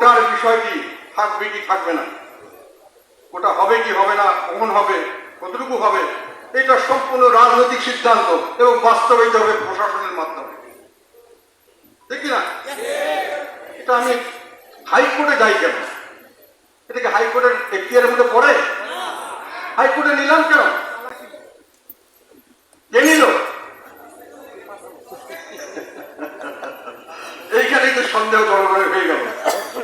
কোটার বিষয়টি থাকবে কি থাকবে না? কোটা হবে কি হবে না? কখন হবে? কতটুকু হবে? এটা সম্পূর্ণ রাজনৈতিক সিদ্ধান্ত এবং বাস্তবায়িত হবে প্রশাসনের মাধ্যমে। ঠিক না এটা আমি হাইকোর্টে যাই কেন? এটাকে হাইকোর্টের এখতিয়ারের মধ্যে পড়ে? হাইকোর্টে নিলাম কেন? কে এইখানেই তো সন্দেহ জনগণের হয়ে গেল।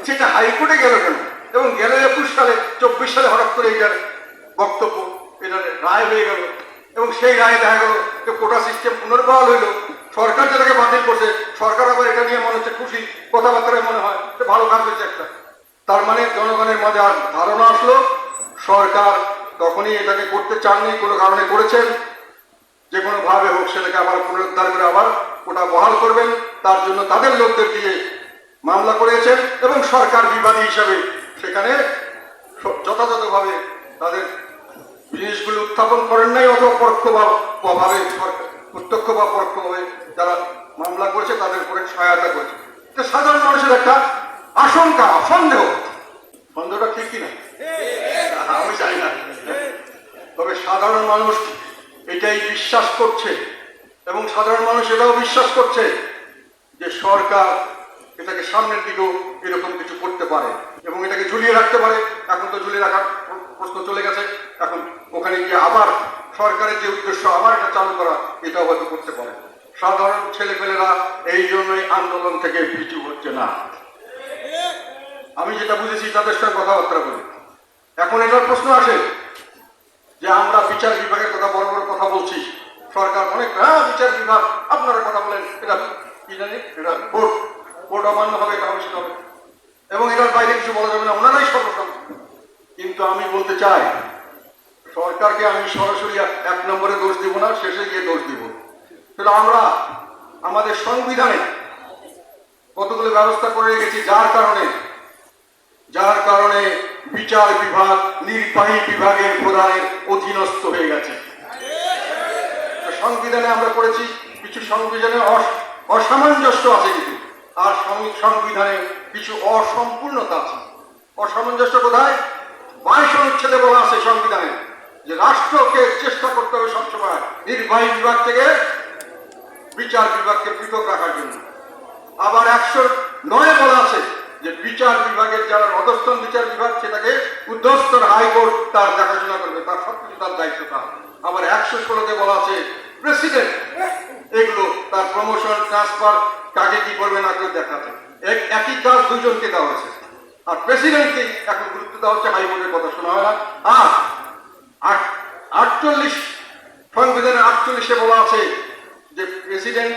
সেটা হাইকোর্টে গেল কেন? এবং গেল একুশ সালে, চব্বিশ সালে হঠাৎ করে এটার বক্তব্য, এটার রায় হয়ে গেল। এবং সেই রায় দেখা গেল যে কোটা সিস্টেম পুনর্বহাল হইল। সরকার যেটাকে বাতিল করছে, সরকার আবার এটা নিয়ে মনে হচ্ছে খুশি, কথাবার্তায় মনে হয় ভালো কাজ হয়েছে একটা। তার মানে জনগণের মাঝে আর ধারণা আসলো, সরকার তখনই এটাকে করতে চাননি, কোনো কারণে করেছেন। যে কোনোভাবে হোক, সেটাকে আবার পুনরুদ্ধার করে আবার ওটা বহাল করবেন। তার জন্য তাদের লোকদের দিয়ে মামলা করেছেন এবং সরকার বিবাদী হিসাবে সেখানে যথাযথভাবে তাদের জিনিসগুলো উত্থাপন করেন নাই অথবা পরোক্ষ বা ভাবে প্রত্যক্ষ বা পরোক্ষভাবে যারা মামলা করেছে তাদের উপরে সহায়তা করেছে। সাধারণ মানুষের একটা আশঙ্কা, সন্দেহ। সন্দেহটা ঠিক কিনা আমি জানি না। তবে সাধারণ মানুষ এটাই বিশ্বাস করছে এবং সাধারণ মানুষ এটাও বিশ্বাস করছে যে সরকার সামনের দিকেও এরকম কিছু করতে পারে এবং এটাকে ঝুলিয়ে রাখতে পারে। এখন তো ঝুলিয়ে রাখার প্রশ্ন চলে গেছে। এখন ওখানে গিয়ে আবার সরকারের যে উদ্দেশ্য, আবার এটা চালু করা, এটাও হয়তো করতে পারে। সাধারণ ছেলেপেলেরা এই জন্যই আন্দোলন থেকে পিছু হচ্ছে না। আমি যেটা বুঝেছি, তাদের সঙ্গে কথাবার্তা বলি। এখন এটার প্রশ্ন আসে যে, আমরা বিচার বিভাগের কথা, বড় বড় কথা বলছি। সরকার অনেক হ্যাঁ বিচার বিভাগ, আপনারা কথা বলেন। এটা কি জানি? এটা ভোট। অমান্য হবে, এটা হবে এবং এটার বাইরে কিছু বলা যাবে না, ওনারাই সর্বসম্মত কিন্তু আমি বলতে চাই, সরকারকে আমি সরাসরি এক- নম্বরে দোষ দিব না, শেষে গিয়ে দোষ দিব। তাহলে আমরা আমাদের সংবিধানে কতগুলো ব্যবস্থা করে রেখেছি, যার কারণে যার কারণে বিচার বিভাগ, নির্বাহী বিভাগের প্রধানের অধীনস্থ হয়ে গেছে। সংবিধানে আমরা করেছি, কিছু সংবিধানে অস- অসামঞ্জস্য আছে সং- সংবিধানে কিছু অসম্পূর্ণতা আছে। অসামঞ্জস্য কোথায়? বাইশ অনুচ্ছেদে বলা আছে সংবিধানে যে রাষ্ট্রকে চেষ্টা করতে হবে সবসময় নির্বাহী বিভাগ থেকে বিচার বিভাগকে পৃথক রাখার জন্য। আবার একশো নয় বলা আছে যে বিচার বিভাগের যারা অধস্তন বিচার বিভাগ, সেটাকে উদ্ধস্তর হাইকোর্ট তার দেখাশোনা করবে, তার সবকিছু তার দায়িত্ব তার। আবার একশো ষোলোতে বলা আছে প্রেসিডেন্ট। এগুলো, তার প্রমোশন ট্রান্সফার কাকে কি করবে না করে দেখাতে এক- একই কাজ দুজনকে দেওয়া হয়েছে আর প্রেসিডেন্টকে এখন গুরুত্ব দেওয়া হচ্ছে হাইকোর্টের কথা শোনা হয় না। আর আটচল্লিশ সংবিধানের আটচল্লিশে বলা আছে যে প্রেসিডেন্ট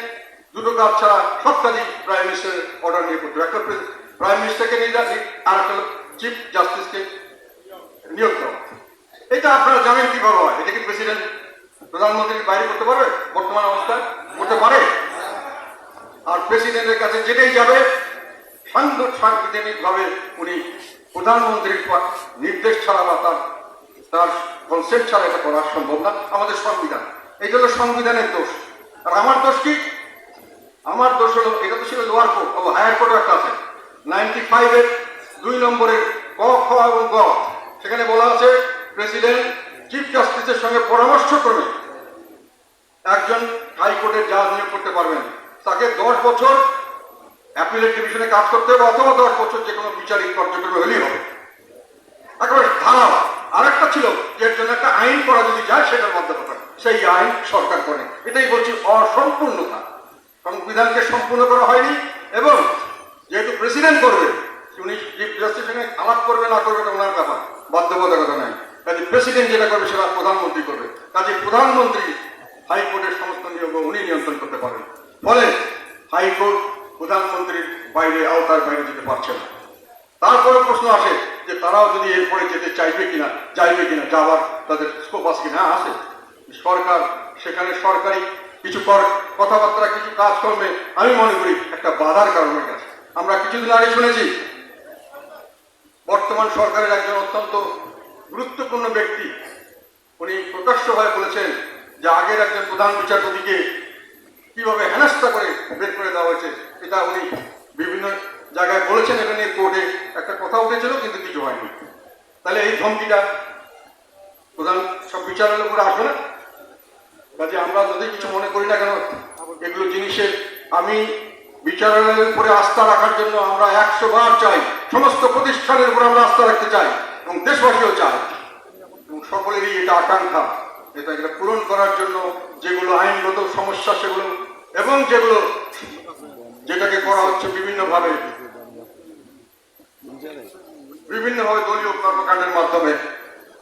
দুটো কাজ ছাড়া সব প্রাইম মিনিস্টারের অর্ডার নিয়ে করতে একটা প্রাইম মিনিস্টারকে নিয়ে যাচ্ছি আর একটা চিফ জাস্টিসকে নিয়োগ দেওয়া এটা আপনারা জানেন কীভাবে হয়? এটা কি প্রেসিডেন্ট প্রধানমন্ত্রীর বাইরে করতে পারবে? বর্তমান অবস্থায়? করতে পারে। আর প্রেসিডেন্টের কাছে যেটাই যাবে সাংবিধানিক ভাবে উনি প্রধানমন্ত্রীর নির্দেশ ছাড়া বা তার তার কনসেপ্ট ছাড়া এটা করা সম্ভব না, আমাদের সংবিধান। এটা হলো সংবিধানের দোষ। আর আমার দোষ কি? আমার দোষ হলো, এটা তো ছিল লোয়ার কোর্ট ও হায়ার কোর্টও একটা আছে। নাইনটি ফাইভের দুই নম্বরের ক, খ এবং গ, সেখানে বলা আছে, প্রেসিডেন্ট চিফ জাস্টিসের সঙ্গে পরামর্শ করবে একজন হাইকোর্টের জাজ নিয়োগ করতে পারবেন। তাকে দশ বছর অ্যাপিলেট ডিভিশনে কাজ করতে হবে অথবা দশ বছর যে কোনো বিচারিক কার্যক্রমে হলেই হবে। একেবারে ধারা আরেকটা ছিল যে এর জন্য একটা আইন করা যদি যায়, সেটার মাধ্যমে করে সেই আইন সরকার করে। এটাই বলছি অসম্পূর্ণতা। সংবিধানকে সম্পূর্ণ করা হয়নি এবং যেহেতু প্রেসিডেন্ট করবে, উনি চিফ জাস্টিসের সঙ্গে আলাপ করবে, না করবে, এটা ওনার ব্যাপার। বাধ্যবাধকতা নাই। কাজে প্রেসিডেন্ট যেটা করবে, সেটা প্রধানমন্ত্রী করবে। কাজে প্রধানমন্ত্রী হাইকোর্টের সমস্ত নিয়োগ উনি নিয়ন্ত্রণ করতে পারেন। ফলে হাইকোর্ট প্রধানমন্ত্রীর বাইরে আওতার বাইরে যেতে পারছে না। তারপরে প্রশ্ন আসে যে তারাও যদি এরপরে যেতে চাইবে কিনা চাইবে কিনা যাওয়ার তাদের স্কোপ আছে কিনা? হ্যাঁ, আছে। সরকার সেখানে সরকারি কিছু কথাবার্তা কিছু কাজকর্মে আমি মনে করি একটা বাধার কারণ গেছে। আমরা কিছুদিন আগে শুনেছি বর্তমান সরকারের একজন অত্যন্ত গুরুত্বপূর্ণ ব্যক্তি উনি প্রকাশ্যভাবে বলেছেন যে আগের একজন প্রধান বিচারপতিকে কীভাবে হেনস্থা করে বের করে দেওয়া হয়েছে, এটা উনি বিভিন্ন জায়গায় বলেছেন এটা একটা কথা উঠেছিল, কিন্তু কিছু হয়নি। তাহলে এই ধমকিটা প্রধান সব বিচারের উপরে আসবে না? কাজে আমরা যদি কিছু মনে করি না কেন, এগুলো জিনিসের আমি বিচারালয়ের উপরে আস্থা রাখার জন্য আমরা একশো বার চাই, সমস্ত প্রতিষ্ঠানের উপর আমরা আস্থা রাখতে চাই এবং দেশবাসীও চাই। এবং সকলেরই এটা আকাঙ্ক্ষা। এটা এটা পূরণ করার জন্য যেগুলো আইনগত সমস্যা সেগুলো, এবং যেগুলো যেটাকে করা হচ্ছে বিভিন্নভাবে বিভিন্নভাবে দলীয় কর্মকাণ্ডের মাধ্যমে।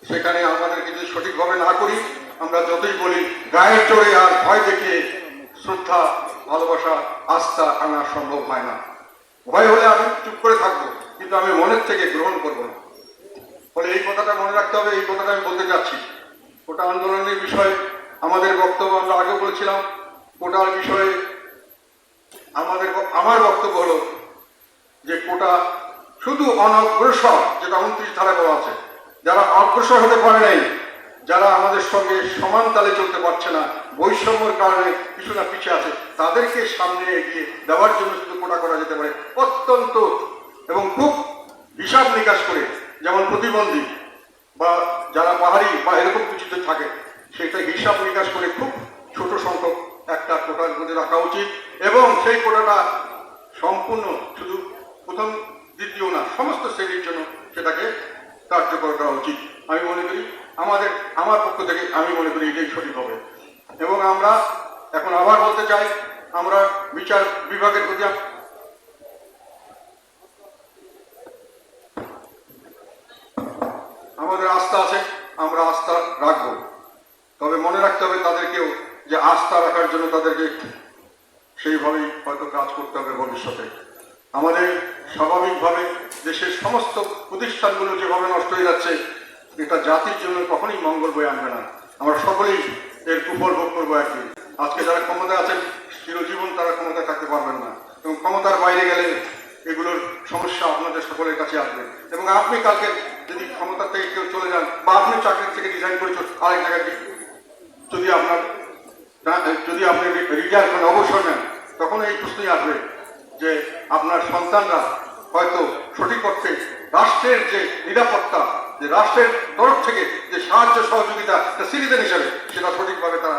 সেখানে আমাদেরকে যদি সঠিকভাবে না করি, আমরা যতই বলি গায়ে চড়ে আর ভয় দেখিয়ে শ্রদ্ধা, ভালোবাসা, আস্থা আনা সম্ভব হয় না। ভয় হলে আমি চুপ করে থাকব, কিন্তু আমি মনের থেকে গ্রহণ করব না। ফলে এই কথাটা মনে রাখতে হবে, এই কথাটা আমি বলতে চাচ্ছি। কোটা আন্দোলনের বিষয়ে আমাদের বক্তব্য আমরা আগে বলেছিলাম। কোটার বিষয়ে আমাদের আমার বক্তব্য হলো যে কোটা শুধু অনগ্রসর, যেটা উনত্রিশ ধারা বলা আছে, যারা অগ্রসর হতে পারে নাই, যারা আমাদের সঙ্গে সমান তালে চলতে পারছে না, বৈষম্যের কারণে কিছু না পিছিয়ে আছে, তাদেরকে সামনে এগিয়ে দেওয়ার জন্য শুধু কোটা করা যেতে পারে। অত্যন্ত এবং খুব হিসাব নিকাশ করে, যেমন প্রতিবন্ধী বা যারা পাহাড়ি বা এরকম কিছুতে থাকে সেটা হিসাব নিকাশ করে খুব ছোট সংখ্যক একটা কোটার মধ্যে রাখা উচিত এবং সেই কোটাটা সম্পূর্ণ শুধু প্রথম, দ্বিতীয় না, সমস্ত শ্রেণির জন্য সেটাকে কার্যকর করা উচিত। আমি মনে করি আমাদের, আমার পক্ষ থেকে আমি মনে করি এটাই সঠিক হবে। এবং আমরা এখন আবার বলতে চাই, আমরা বিচার বিভাগের প্রতি আম- আমাদের আস্থা আছে আমরা আস্থা রাখব তবে মনে রাখতে হবে তাদেরকেও যে আস্থা রাখার জন্য তাদেরকে সেইভাবেই হয়তো কাজ করতে হবে ভবিষ্যতে। আমাদের স্বাভাবিকভাবে দেশের সমস্ত প্রতিষ্ঠানগুলো যেভাবে নষ্ট হয়ে যাচ্ছে, এটা জাতির জন্য কখনোই মঙ্গল বয়ে আনবে না। আমরা সকলেই এর কুফল ভোগ করব একদিন। আজকে যারা ক্ষমতা আছেন, চিরজীবন তারা ক্ষমতা থাকতে পারবেন না। এবং ক্ষমতার বাইরে গেলে এগুলোর সমস্যা আপনাদের সকলের কাছে আসবে। এবং আপনি কালকে যদি ক্ষমতা থেকে কেউ চলে যান, বা আপনি চাকরি থেকে ডিজাইন করে আরেক জায়গায় যদি আপনার যদি আপনি রিটায়ার করেন অবসর নেন, তখন এই প্রশ্নই আসবে যে আপনার সন্তানরা হয়তো সঠিক অর্থে রাষ্ট্রের যে নিরাপত্তা, যে রাষ্ট্রের তরফ থেকে যে সাহায্য সহযোগিতা সিটিজেন হিসেবে সেটা সঠিকভাবে তারা